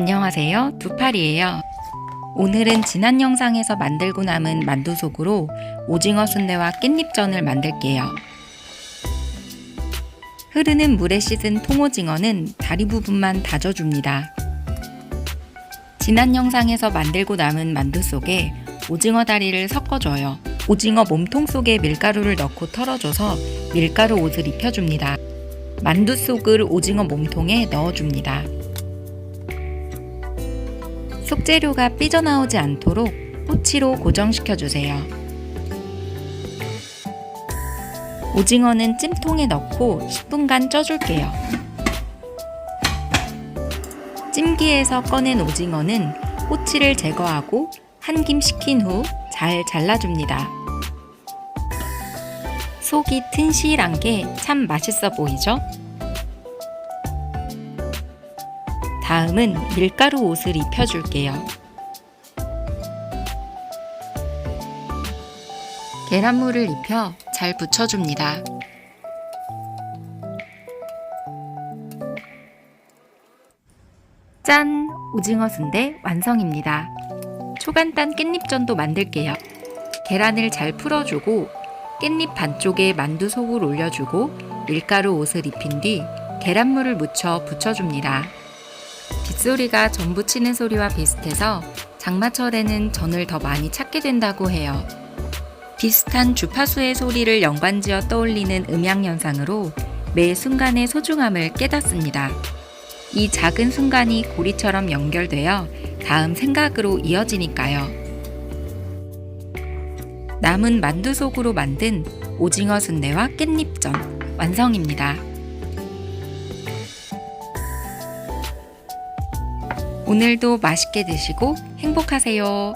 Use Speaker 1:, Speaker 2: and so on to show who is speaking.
Speaker 1: 안녕하세요. 두팔이에요. 오늘은 지난 영상에서 만들고 남은 만두 속으로 오징어 순대와 깻잎전을 만들게요. 흐르는 물에 씻은 통오징어는 다리 부분만 다져줍니다. 지난 영상에서 만들고 남은 만두 속에 오징어 다리를 섞어줘요. 오징어 몸통 속에 밀가루를 넣고 털어줘서 밀가루 옷을 입혀줍니다. 만두 속을 오징어 몸통에 넣어줍니다. 속재료가 삐져나오지 않도록 꼬치로 고정시켜 주세요. 오징어는 찜통에 넣고 10분간 쪄줄게요. 찜기에서 꺼낸 오징어는 꼬치를 제거하고 한 김 식힌 후 잘 잘라줍니다. 속이 튼실한 게 참 맛있어 보이죠? 다음은 밀가루 옷을 입혀줄게요. 계란물을 입혀 잘 붙여줍니다. 짠! 오징어 순대 완성입니다. 초간단 깻잎전도 만들게요. 계란을 잘 풀어주고 깻잎 반쪽에 만두 속을 올려주고 밀가루 옷을 입힌 뒤 계란물을 묻혀 붙여줍니다. 빗소리가 전 부 치는 소리와 비슷해서 장마철에는 전을 더 많이 찾게 된다고 해요. 비슷한 주파수의 소리를 연관지어 떠올리는 음향현상으로 매 순간의 소중함을 깨닫습니다. 이 작은 순간이 고리처럼 연결되어 다음 생각으로 이어지니까요. 남은 만두 속으로 만든 오징어 순대와 깻잎전 완성입니다. 오늘도 맛있게 드시고 행복하세요.